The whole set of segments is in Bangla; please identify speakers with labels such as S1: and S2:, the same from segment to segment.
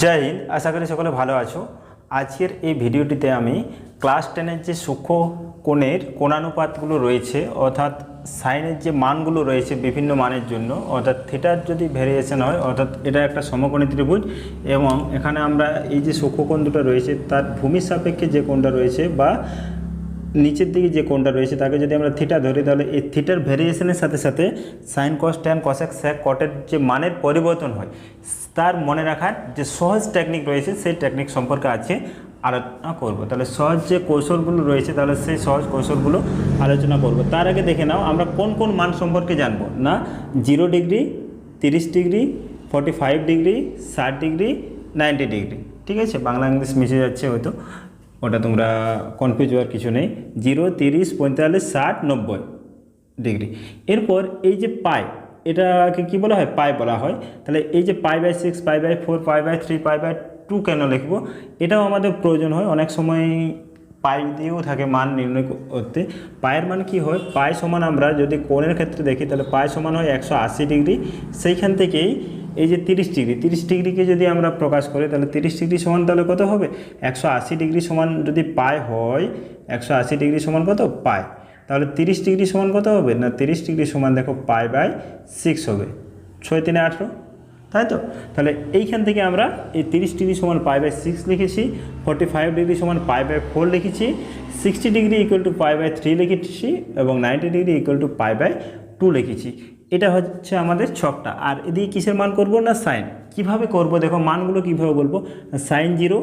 S1: জয় হিন্দ। আশা করি সকলে ভালো আছো। আজকের এই ভিডিওটিতে আমি ক্লাস টেনের যে সূক্ষ্ম কোণের কোণানুপাতগুলো রয়েছে, অর্থাৎ সাইনের যে মানগুলো রয়েছে বিভিন্ন মানের জন্য, অর্থাৎ থিটার যদি ভেরিয়েশন হয়, অর্থাৎ এটা একটা সমকোণী ত্রিভুজ, এবং এখানে আমরা এই যে সূক্ষ্মকোণ দুটো রয়েছে, তার ভূমির সাপেক্ষে যে কোণটা রয়েছে বা নিচের দিকে যে কোণটা রয়েছে, তাকে যদি আমরা থিটা ধরি, তাহলে এই থিটার ভেরিয়েশনের সাথে সাথে sine cos tan cosec sec কটের যে মানের পরিবর্তন হয়, তার মনে রাখার যে সহজ টেকনিক রয়েছে, সেই টেকনিক সম্পর্কে আছে আলোচনা করব। তাহলে সহজ যে কৌশলগুলো রয়েছে, তাহলে সেই সহজ কৌশলগুলো আলোচনা করব। তার আগে দেখে নাও, আমরা কোন কোন মান সম্পর্কে জানব? না জিরো ডিগ্রি তিরিশ ডিগ্রি ফর্টি ফাইভ ডিগ্রি ষাট ডিগ্রি নাইনটি ডিগ্রি ঠিক আছে? বাংলা ইংলিশ মিশে যাচ্ছে হয়তো। ওটা তোমরা কনফিউজ হওয়ার কিছু নেই। জিরো, তিরিশ, পঁয়তাল্লিশ, ষাট, নব্বই ডিগ্রি এরপর এই যে পাই, এটাকে কি বলা হয়? পাই বলা হয়। তাহলে এই যে pi by six pi by four pi by three pi by two কেন লিখব? এটাও আমাদের প্রয়োজন হয়। অনেক সময় পাই দিয়েও থাকে মান নির্ণয় করতে। পায়ের মান কি হয়? পাই সমান আমরা যদি কোণের ক্ষেত্রে দেখি, তাহলে পাই সমান হয় একশো আশি ডিগ্রি। সেইখান থেকেই এই যে তিরিশ ডিগ্রি, তিরিশ ডিগ্রিকে যদি আমরা প্রকাশ করি, তাহলে তিরিশ ডিগ্রি সমান তাহলে কত হবে? একশো আশি ডিগ্রি সমান যদি পায় হয়, একশো আশি ডিগ্রি সমান কত? পায় তাহলে তিরিশ ডিগ্রি সমান কত হবে? না, তিরিশ ডিগ্রি সমান দেখো পাই বাই সিক্স হবে। ছয় তিনে আঠেরো। তাই তো? তাহলে এইখান থেকে আমরা এই তিরিশ ডিগ্রি সমান পাই বাই সিক্স লিখেছি ফর্টি ফাইভ ডিগ্রি সমান পাই বাই ফোর লিখেছি sixty degree equal to pi by three লিখেছি এবং ninety degree equal to pi by two লিখেছি। এটা হচ্ছে আমাদের ছকটা। আর এদিকে কিসের মান করব না সাইন কীভাবে করব? দেখো মানগুলো কীভাবে বলব? Sine zero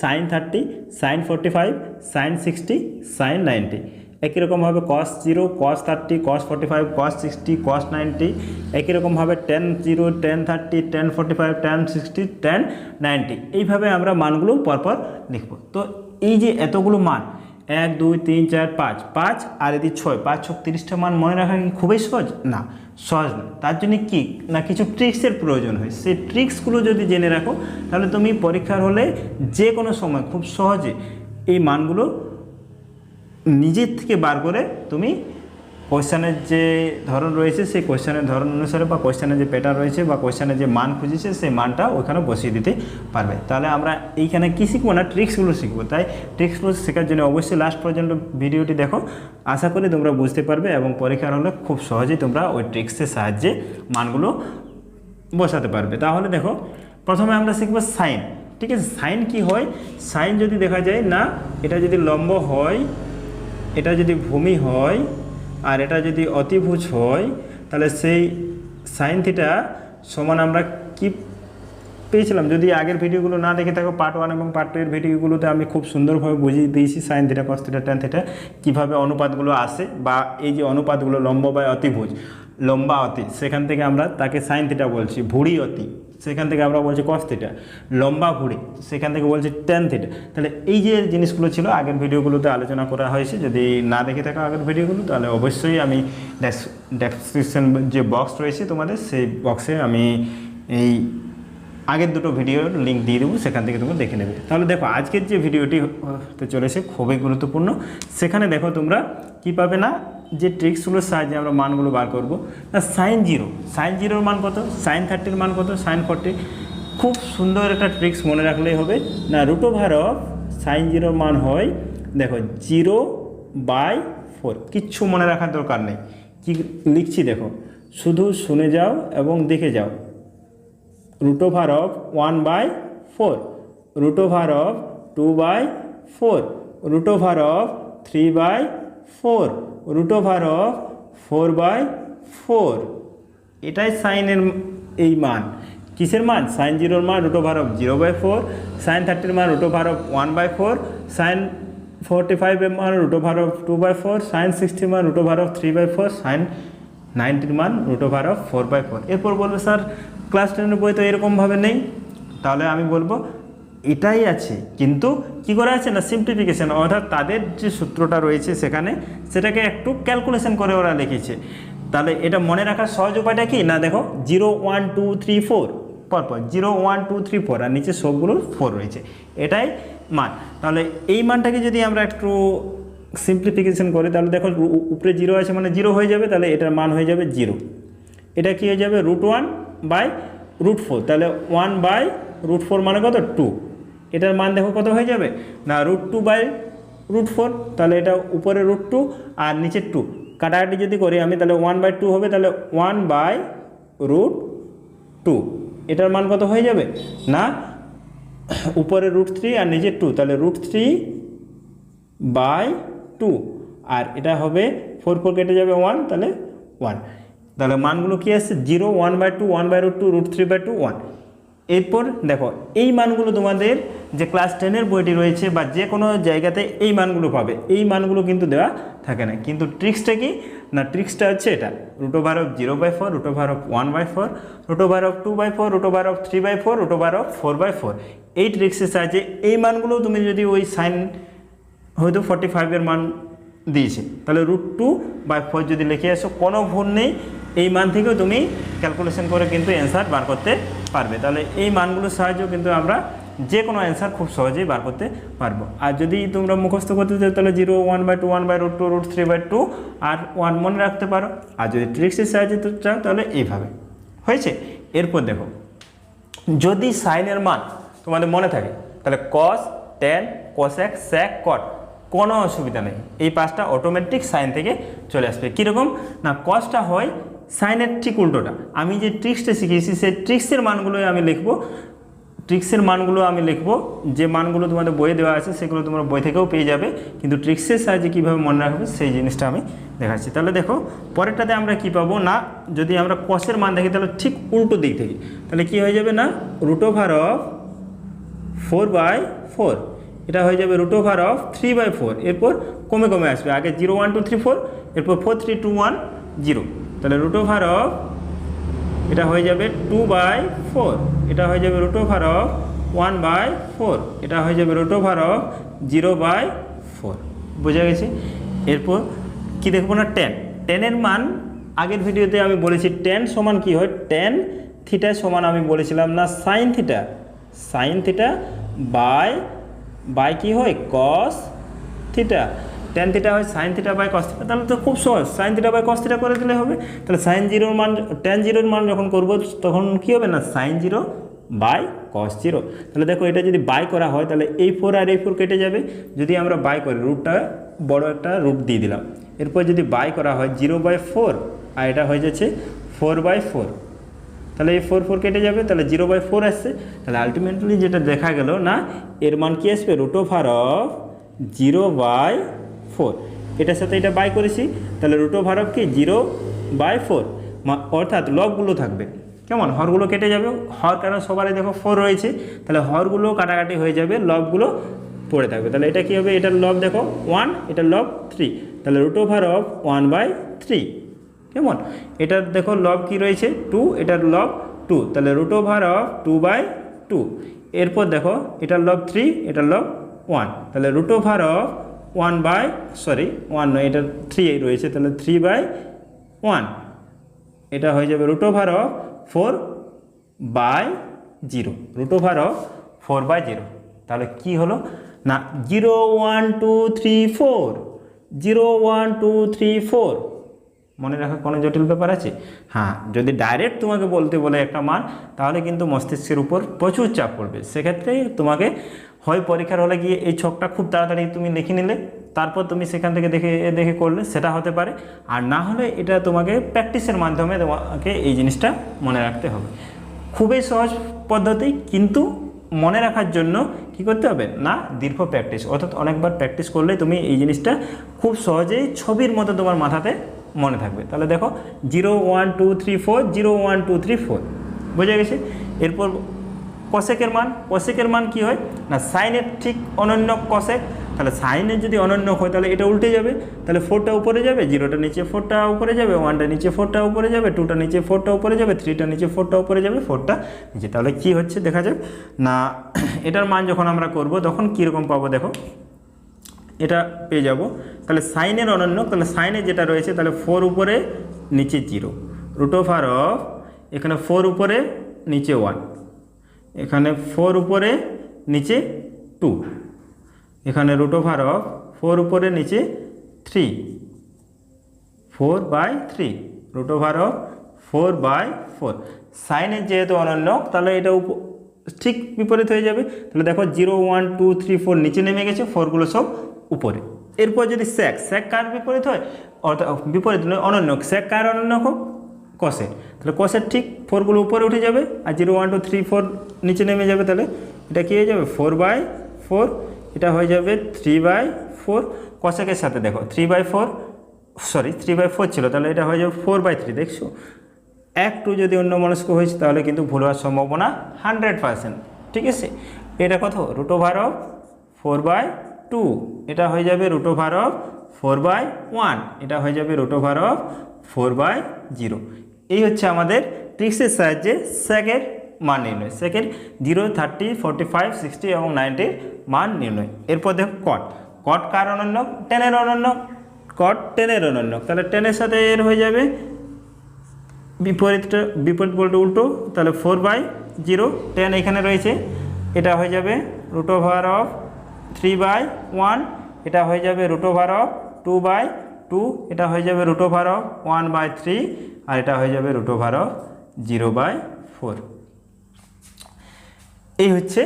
S1: sine thirty sine forty five sine sixty sine ninety একই রকমভাবে cos zero cos thirty cos forty five cos sixty cos ninety একই রকমভাবে tan zero tan thirty tan forty five tan sixty tan ninety এইভাবে আমরা মানগুলো পরপর লিখব। তো এই যে এতগুলো মান, এক, দুই, তিন, চার, পাঁচ। পাঁচ আর এদিকে ছয়। পাঁচ ছক তিরিশটা মান মনে রাখা কি খুবই সহজ? না সহজ না। তার জন্য কি? না, কিছু ট্রিক্সের প্রয়োজন হয়। সেই ট্রিক্সগুলো যদি জেনে রাখো, তাহলে তুমি পরীক্ষার হলে যে কোনো সময় খুব সহজে এই মানগুলো নিজের থেকে বার করে তুমি কোয়েশ্চানের যে ধরন রয়েছে, সেই কোয়েশ্চানের ধরন অনুসারে বা কোয়েশ্চানের যে প্যাটার্ন রয়েছে বা কোয়েশ্চানের যে মান খুঁজেছে, সেই মানটা ওখানে বসিয়ে দিতে পারবে। তাহলে আমরা এইখানে কী শিখব না ট্রিক্সগুলো শিখব। তাই ট্রিক্সগুলো শেখার জন্য অবশ্যই লাস্ট পর্যন্ত ভিডিওটি দেখো। আশা করি তোমরা বুঝতে পারবে এবং পরীক্ষার হলে খুব সহজেই তোমরা ওই ট্রিক্সের সাহায্যে মানগুলো বসাতে পারবে। তাহলে দেখো, প্রথমে আমরা শিখব সাইন ঠিক আছে? সাইন কি হয়? সাইন যদি দেখা যায় না, এটা যদি লম্ব হয় এটা যদি ভূমি হয় আর এটা যদি অতিভুজ হয়, তাহলে সেই সাইন থিটা সমান আমরা কি পেয়েছিলাম? যদি আগের ভিডিওগুলো না দেখে থাকো পার্ট ওয়ান এবং পার্ট টু এর ভিডিওগুলোতে আমি খুব সুন্দরভাবে বুঝিয়ে দিয়েছি sine theta cos theta tan theta কীভাবে অনুপাতগুলো আসে বা এই যে অনুপাতগুলো লম্ব বা অতিভুজ, লম্বা অতি, সেখান থেকে আমরা তাকে সাইন থিটা বলছি, ভুড়ি অতি। সেখান থেকে আমরা বলছি কস থিটা লম্বা ভুড়ি সেখান থেকে বলছি টেন থিটা তাহলে এই যে জিনিসগুলো ছিল, আগের ভিডিওগুলোতে আলোচনা করা হয়েছে। যদি না দেখে থাকো আগের ভিডিওগুলো, তাহলে অবশ্যই আমি ডেসক্রিপশন যে বক্স রয়েছে তোমাদের, সেই বক্সে আমি এই আগের দুটো ভিডিওর লিঙ্ক দিয়ে দেবো, সেখান থেকে তোমরা দেখে নেবে। তাহলে দেখো, আজকের যে ভিডিওটি হতে চলেছে, খুবই গুরুত্বপূর্ণ। সেখানে দেখো তোমরা কি পাবে না যে ট্রিক্সগুলোর সাহায্যে আমরা মানগুলো বার করব না সাইন জিরো সাইন জিরোর মান কত? সাইন থার্টির মান কত? সাইন ফোরটি খুব সুন্দর একটা ট্রিক্স মনে রাখলেই হবে। না রুট ওভার অফ সাইন জিরোর মান হয়, দেখো জিরো বাই ফোর কিচ্ছু মনে রাখার দরকার নেই। কি লিখছি দেখো, শুধু শুনে যাও এবং দেখে যাও। root over of 1 by 4 root over of 2 by 4 root over of 3 by 4 root over of 4 by 4 এটাই সাইনের এই মান। কিসের মান? সাইন জিরোর মান root over of zero by four sine থার্টির মান root over of one by four sine forty ফাইভের মান root over of two by four sine সিক্সটির মান root over of three by four sine নাইনটির মান root over of four by four এরপর বলবে, স্যার ক্লাস টেনের বই তো এরকমভাবে নেই। তাহলে আমি বলব এটাই আছে। কিন্তু কি করা আছে না সিম্পলিফিকেশন অর্থাৎ তাদের যে সূত্রটা রয়েছে সেখানে সেটাকে একটু ক্যালকুলেশন করে ওরা লিখেছে। তাহলে এটা মনে রাখার সহজ উপায়টা কি? না, দেখো zero one two three four পরপর zero one two three four আর নিচে সবগুলো ফোর রয়েছে। এটাই মান। তাহলে এই মানটাকে যদি আমরা একটু সিম্পলিফিকেশন করি, তাহলে দেখো উপরে জিরো আছে মানে জিরো হয়ে যাবে, তাহলে এটার মান হয়ে যাবে জিরো এটা কি হয়ে যাবে? Root one by root four তাহলে ওয়ান বাই রুট ফোর মানে কত? টু এটার মান দেখো কত হয়ে যাবে? না root two by root four তাহলে এটা উপরে রুট টু আর নিচের টু কাটাকাটি যদি করি আমি, তাহলে ওয়ান বাই টু হবে, তাহলে ওয়ান বাই রুট টু এটার মান কত হয়ে যাবে? না, উপরে রুট থ্রি আর নিচের টু তাহলে রুট থ্রি বাই টু আর এটা হবে ফোর ফোর কেটে যাবে ওয়ান তাহলে ওয়ান তাহলে মানগুলো কী আসছে? Zero one by two one by root two root three by two one এরপর দেখো, এই মানগুলো তোমাদের যে ক্লাস টেনের বইটি রয়েছে বা যে কোনো জায়গাতে এই মানগুলো পাবে, এই মানগুলো কিন্তু দেওয়া থাকে না। কিন্তু ট্রিক্সটা কি? না ট্রিক্সটা হচ্ছে এটা root over of zero by four root over of one by four root over of two by four root over of three by four root over of four by four এই ট্রিক্সের সাহায্যে এই মানগুলো তুমি যদি ওই সাইন হয়তো ফর্টি ফাইভের মান দিয়েছে, তাহলে রুট টু বাই ফোর যদি লিখে আসো, কোনো ভুল নেই। এই মান থেকেও তুমি ক্যালকুলেশন করে কিন্তু অ্যান্সার বার করতে পারবে, তাহলে এই মানগুলোর সাহায্যেও কিন্তু আমরা যে কোনো অ্যান্সার খুব সহজেই বার করতে পারব। আর যদি তোমরা মুখস্থ করতে চাও, তাহলে zero one by two one by root two root three by two R one মনে রাখতে পারো। আর যদি ট্রিক্সের সাহায্যে চাও, তাহলে এইভাবে। হয়েছে? এরপর দেখো, যদি সাইনের মান তোমাদের মনে থাকে, তাহলে cos tan cosec sec cot কোনো অসুবিধা নেই। এই পাঁচটা অটোমেটিক সাইন থেকে চলে আসবে। কীরকম? না কসটা হয় সাইনের ঠিক উল্টোটা। আমি যে ট্রিক্সটা শিখিয়েছি সেই ট্রিক্সের মানগুলোই আমি লিখব। ট্রিক্সের মানগুলো আমি লিখব। যে মানগুলো তোমাদের বইয়ে দেওয়া আছে, সেগুলো তোমরা বই থেকেও পেয়ে যাবে। কিন্তু ট্রিক্সের সাহায্যে কীভাবে মনে রাখবে, সেই জিনিসটা আমি দেখাচ্ছি। তাহলে দেখো, পরেরটাতে আমরা কি পাবো? না, যদি আমরা কসের মান দেখি, তাহলে ঠিক উল্টো দিক থেকে। তাহলে কি হয়ে যাবে না? Root over of four by four এটা হয়ে যাবে root over of three by four এরপর কমে কমে আসবে। আগে zero one two three four এরপর four three two one zero তাহলে রুট ওভার অফ এটা হয়ে যাবে টু বাই ফোর এটা হয়ে যাবে root over of one by four এটা হয়ে যাবে root over of zero by four বোঝা গেছে? এরপর কি দেখব না? টেন টেনের মান আগের ভিডিওতে আমি বলেছি টেন সমান কি হয়? টেন থিটা সমান আমি বলেছিলাম না sine theta sine theta by by কি হয়? কস থিটা টেন থিটা হয় sine theta by cos theta তাহলে তো খুব সহজ। Sine theta by cos theta করে দিলে হবে। তাহলে সাইন জিরোর মান টেন জিরোর মান যখন করব, তখন কী হবে না? Sine zero by cos zero তাহলে দেখো, এটা যদি বাই করা হয়, তাহলে এই ফোর আর এই ফোর কেটে যাবে। যদি আমরা বাই করি রুটটা বড় একটা রুট দিয়ে দিলাম। এরপর যদি বাই করা হয় জিরো বাই ফোর আর এটা হয়ে যাচ্ছে ফোর বাই ফোর তাহলে এই ফোর ফোর কেটে যাবে, তাহলে জিরো বাই ফোর আসছে। তাহলে আলটিমেটলি যেটা দেখা গেল না, এর মান কি আসবে? Root over of zero by four এটার সাথে এটা বাই করেছি, তাহলে রুট ওভার অফ কি? জিরো বাই ফোর অর্থাৎ লবগুলো থাকবে। কেমন? হরগুলো কেটে যাবে। হর কারণ সবারই দেখো ফোর রয়েছে। তাহলে হরগুলো কাটাকাটি হয়ে যাবে লবগুলো পড়ে থাকবে। তাহলে এটা কী হবে? এটার লব দেখো ওয়ান এটার লব থ্রি তাহলে root over of one by three কেমন? এটার দেখো লব কি রয়েছে? টু এটার লব টু তাহলে root over of two by two এরপর দেখো, এটার লব থ্রি এটার লব ওয়ান তাহলে root over of one by sorry one নয় এটা থ্রি রয়েছে, তাহলে থ্রি বাই ওয়ান এটা হয়ে যাবে root over of four by zero root over of four by zero তাহলে কি হলো? না zero one two three four zero one two three four মনে রাখার কোনো জটিল ব্যাপার আছে? হ্যাঁ যদি ডাইরেক্ট তোমাকে বলতে বলে একটা মান, তাহলে কিন্তু মস্তিষ্কের উপর প্রচুর চাপ পড়বে। সেক্ষেত্রে তোমাকে হয় পরীক্ষার হলে গিয়ে এই ছকটা খুব তাড়াতাড়ি তুমি লিখে নিলে, তারপর তুমি সেখান থেকে দেখে দেখে করলে সেটা হতে পারে। আর না হলে এটা তোমাকে প্র্যাকটিসের মাধ্যমে তোমাকে এই জিনিসটা মনে রাখতে হবে। খুবই সহজ পদ্ধতি, কিন্তু মনে রাখার জন্য কি করতে হবে? না, দীর্ঘ প্র্যাকটিস, অর্থাৎ অনেকবার প্র্যাকটিস করলে তুমি এই জিনিসটা খুব সহজেই ছবির মতো তোমার মাথাতে মনে থাকবে। তাহলে দেখো, zero one two three four, zero one two three four, বোঝা গেছে? এরপর কশেকের মান কশেকের মান কি হয়? না, সাইনের ঠিক অনন্য কশেক তাহলে সাইনের যদি অনন্য হয়, তাহলে এটা উল্টে যাবে। তাহলে ফোরটা উপরে যাবে, জিরোটা নিচে ফোরটা উপরে যাবে, ওয়ানটা নিচে ফোরটা উপরে যাবে, টুটা নিচে ফোরটা উপরে যাবে, থ্রিটা নিচে ফোরটা উপরে যাবে, ফোরটা নিচে। তাহলে কি হচ্ছে? দেখা যাক। না, এটার মান যখন আমরা করব, তখন কীরকম পাবো দেখো? এটা পেয়ে যাব। তাহলে সাইনের অনন্য, তাহলে সাইনে যেটা রয়েছে, তাহলে ফোর উপরে, নিচে জিরো। রুট ওভার অফ, এখানে ফোর উপরে, নিচে ওয়ান। এখানে ফোর উপরে, নিচে টু এখানে রুট ওভার অফ ফোর উপরে, নিচে three four by three root over of four by four সাইনের যেহেতু অনন্য, তাহলে এটা ঠিক বিপরীত হয়ে যাবে। তাহলে দেখো zero one two three four নিচে নেমে গেছে ফোরগুলো সব উপরে। এরপর যদি স্যাক স্যাক কার বিপরীত হয়? অর্থাৎ বিপরীত নয়, অনন্য। স্যাক কার অনন্য হোক? কষের তাহলে কষের ঠিক ফোরগুলো উপরে উঠে যাবে আর zero one two three four নিচে নেমে যাবে তাহলে এটা কী হয়ে যাবে? ফোর বাই ফোর এটা হয়ে যাবে থ্রি বাই ফোর কষেকের সাথে দেখো three by four sorry three by four ছিল, তাহলে এটা হয়ে যাবে ফোর বাই থ্রি দেখছ? একটু যদি অন্য মনস্ক হয়েছে, তাহলে কিন্তু ভুল হওয়ার সম্ভাবনা হান্ড্রেড পারসেন্ট ঠিক আছে? এটা কত? Root over of four by two এটা হয়ে যাবে root over of four by one এটা হয়ে যাবে root over of four by zero এই হচ্ছে আমাদের ট্রিক্সের সাহায্যে স্যাকের মান নির্ণয়। Second zero thirty forty five sixty এবং নাইনটির মান নির্ণয়। এরপর দেখো কট কট কার অনন্য? টেনের অনন্য। কট টেনের অনন্য। তাহলে টেনের সাথে এর হয়ে যাবে বিপরীতটা বিপরীত বলতে উল্টো। তাহলে ফোর বাই জিরো টেন এখানে রয়েছে। এটা হয়ে যাবে root over of three by one এটা হয়ে যাবে root over of two by two এটা হয়ে যাবে root over of one by three আর এটা হয়ে যাবে root over of zero by four এই হচ্ছে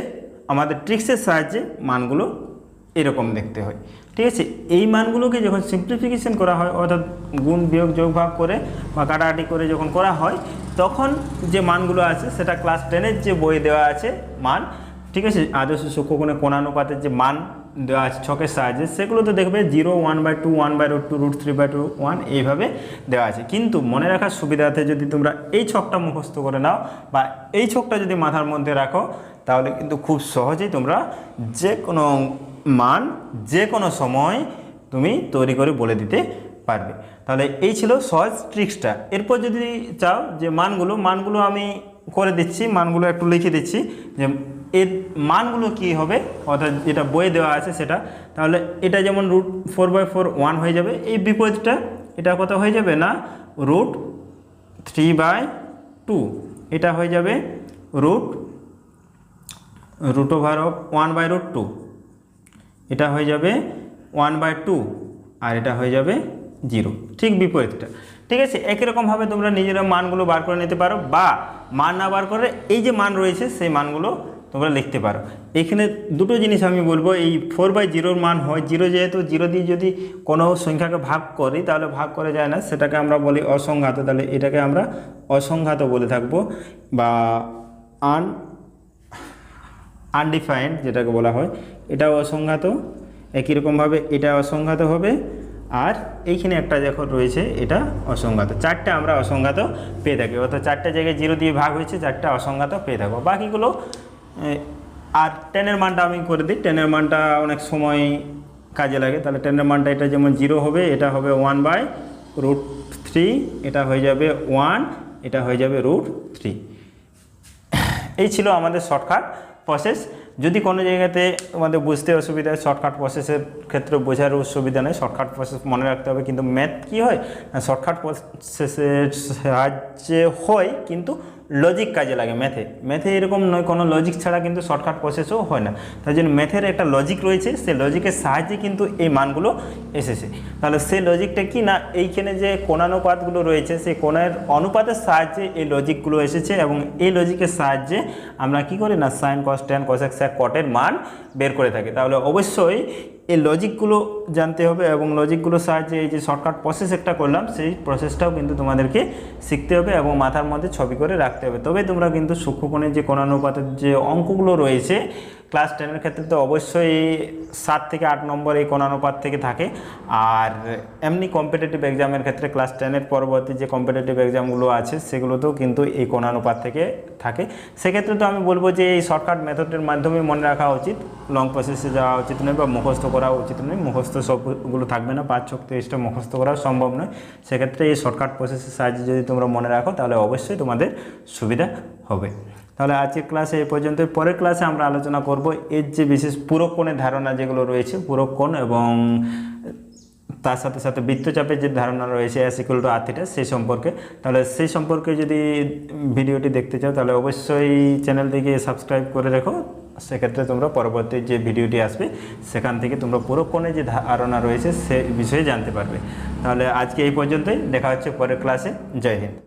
S1: আমাদের ট্রিক্সের সাহায্যে মানগুলো এরকম দেখতে হয়। ঠিক আছে? এই মানগুলোকে যখন সিম্পলিফিকেশন করা হয়, অর্থাৎ গুণ, বিয়োগ, যোগ, ভাগ করে বা কাটাকাটি করে যখন করা হয়, তখন যে মানগুলো আছে, সেটা ক্লাস টেনের যে বই দেওয়া আছে মান, ঠিক আছে? আদর্শ সূক্ষ্মকোণে কোণানুপাতের যে মান দেওয়া আছে, ছকের সাহায্যে সেগুলো তো দেখবে zero one by two one by root two root three by two one এইভাবে দেওয়া আছে। কিন্তু মনে রাখার সুবিধাতে যদি তোমরা এই ছকটা মুখস্থ করে নাও বা এই ছকটা যদি মাথার মধ্যে রাখো, তাহলে কিন্তু খুব সহজেই তোমরা যে কোনো মান যে কোনো সময় তুমি তৈরি করে বলে দিতে পারবে। তাহলে এই ছিল সহজ ট্রিক্সটা এরপর যদি চাও যে মানগুলো মানগুলো আমি করে দিচ্ছি, মানগুলো একটু লিখে দিচ্ছি যে এর মানগুলো কি হবে? অর্থাৎ যেটা বইয়ে দেওয়া আছে সেটা। তাহলে এটা যেমন root four by four one হয়ে যাবে, এই বিপরীতটা এটা কত হয়ে যাবে না? রুট থ্রি বাই টু এটা হয়ে যাবে root root over of one by root two এটা হয়ে যাবে ওয়ান বাই টু আর এটা হয়ে যাবে জিরো ঠিক বিপরীতটা। ঠিক আছে? একই রকমভাবে তোমরা নিজেরা মানগুলো বার করে নিতে পারো বা মান না বার করে এই যে মান রয়েছে, সেই মানগুলো তোমরা লিখতে পারো। এখানে দুটো জিনিস আমি বলব, এই ফোর বাই জিরোর মান হয় জিরো যেহেতু জিরো দিয়ে যদি কোনো সংখ্যাকে ভাগ করি, তাহলে ভাগ করে যায় না। সেটাকে আমরা বলি অসংঘাত। তাহলে এটাকে আমরা অসংঘাত বলে থাকব, বা আন আনডিফাইন্ড যেটাকে বলা হয়, এটাও অসংঘাত। একই রকমভাবে এটা অসংঘাত হবে, আর এইখানে একটা যখন রয়েছে, এটা অসংঘাত। চারটে আমরা অসংঘাত পেয়ে থাকি। অর্থাৎ চারটে জায়গায় জিরো দিয়ে ভাগ হয়েছে, চারটে অসংঘাত পেয়ে থাকব। বাকিগুলো আর টেনের মানটা আমি করে দিই। টেনের মানটা অনেক সময় কাজে লাগে। তাহলে টেনের মানটা এটা যেমন জিরো হবে, এটা হবে ওয়ান বাই রুট থ্রি এটা হয়ে যাবে ওয়ান এটা হয়ে যাবে রুট থ্রি এই ছিল আমাদের শর্টকাট প্রসেস যদি কোনো জায়গাতে তোমাদের বুঝতে অসুবিধা হয় শর্টকাট প্রসেসের ক্ষেত্রে বোঝার অসুবিধা নেই। শর্টকাট প্রসেস মনে রাখতে হবে, কিন্তু ম্যাথ কী হয়? শর্টকাট প্রসেসের সাহায্যে হয়, কিন্তু লজিক কাজে লাগে ম্যাথে ম্যাথে এরকম নয়, কোনো লজিক ছাড়া কিন্তু শর্টকাট প্রসেসও হয় না। তাই জন্য ম্যাথের একটা লজিক রয়েছে, সে লজিকের সাহায্যে কিন্তু এই মানগুলো এসেছে। তাহলে সে লজিকটা কি না, এইখানে যে কোনানুপাতগুলো রয়েছে সেই কোণের অনুপাতের সাহায্যে এই লজিকগুলো এসেছে এবং এই লজিকের সাহায্যে আমরা কি করি না sine cos tan cosec sec কটের মান বের করে থাকে। তাহলে অবশ্যই এই লজিকগুলো জানতে হবে এবং লজিকগুলোর সাহায্যে এই যে শর্টকাট প্রসেস একটা করলাম, সেই প্রসেসটাও কিন্তু তোমাদেরকে শিখতে হবে এবং মাথার মধ্যে ছবি করে রাখতে হবে। তবে তোমরা কিন্তু সূক্ষ্মকোণের যে কোণানুপাতের যে অঙ্কগুলো রয়েছে ক্লাস টেনের ক্ষেত্রে তো অবশ্যই সাত থেকে আট নম্বর এই কোণানুপাত থেকে থাকে। আর এমনি কম্পিটিটিভ এক্সামের ক্ষেত্রে ক্লাস টেনের পরবর্তী যে কম্পিটিটিভ এক্সামগুলো আছে, সেগুলোতেও কিন্তু এই কোণানুপাত থেকে থাকে। সেক্ষেত্রে তো আমি বলব যে এই শর্টকাট মেথডের মাধ্যমে মনে রাখা উচিত লং প্রসেসে যাওয়া উচিত নয় বা মুখস্থ করা উচিত নয়। মুখস্থ সবগুলো থাকবে না, পাঁচ ছক তেইশটা মুখস্থ করা সম্ভব নয়। সেক্ষেত্রে এই শর্টকাট প্রসেসের সাহায্যে যদি তোমরা মনে রাখো, তাহলে অবশ্যই তোমাদের সুবিধা হবে। তাহলে আজকের ক্লাসে এই পর্যন্ত পরের ক্লাসে আমরা আলোচনা করব এর যে বিশেষ পুরক্ষণের ধারণা যেগুলো রয়েছে পুরক্ষণ এবং তার সাথে সাথে বৃত্তচাপের যে ধারণা রয়েছে অ্যাস ইকুয়াল টু আর্থিটা সেই সম্পর্কে। তাহলে সেই সম্পর্কে যদি ভিডিওটি দেখতে চাও, তাহলে অবশ্যই চ্যানেলটিকে সাবস্ক্রাইব করে রেখো। সেক্ষেত্রে তোমরা পরবর্তী যে ভিডিওটি আসবে, সেখান থেকে তোমরা পুরক্ষণে যে ধারণা রয়েছে, সে বিষয়ে জানতে পারবে। তাহলে আজকে এই পর্যন্তই। দেখা হচ্ছে পরের ক্লাসে জয় হিন্দ।